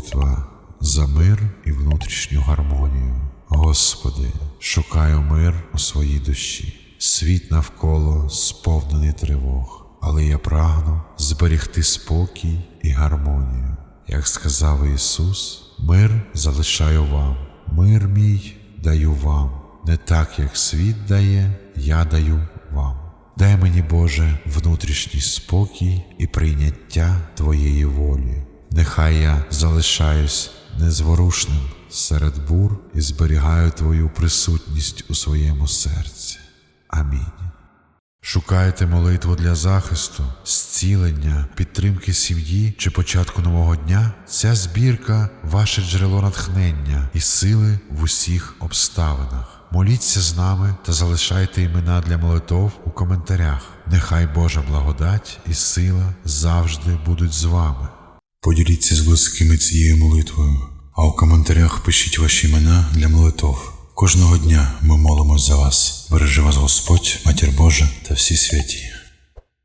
Молитва за мир і внутрішню гармонію. Господи, шукаю мир у своїй душі. Світ навколо сповнений тривог, але я прагну зберегти спокій і гармонію. Як сказав Ісус, мир залишаю вам, мир мій даю вам, не так, як світ дає, я даю вам. Дай мені, Боже, внутрішній спокій і прийняття Твоєї волі. Нехай я залишаюсь незворушним серед бур і зберігаю Твою присутність у своєму серці. Амінь. Шукаєте молитву для захисту, зцілення, підтримки сім'ї чи початку нового дня? Ця збірка ваше джерело натхнення і сили в усіх обставинах. Моліться з нами та залишайте імена для молитов у коментарях. Нехай Божа благодать і сила завжди будуть з вами. Поділіться з близькими цією молитвою, а у коментарях пишіть ваші імена для молитов. Кожного дня ми молимось за вас. Бережи вас Господь, Матір Божа та всі святі.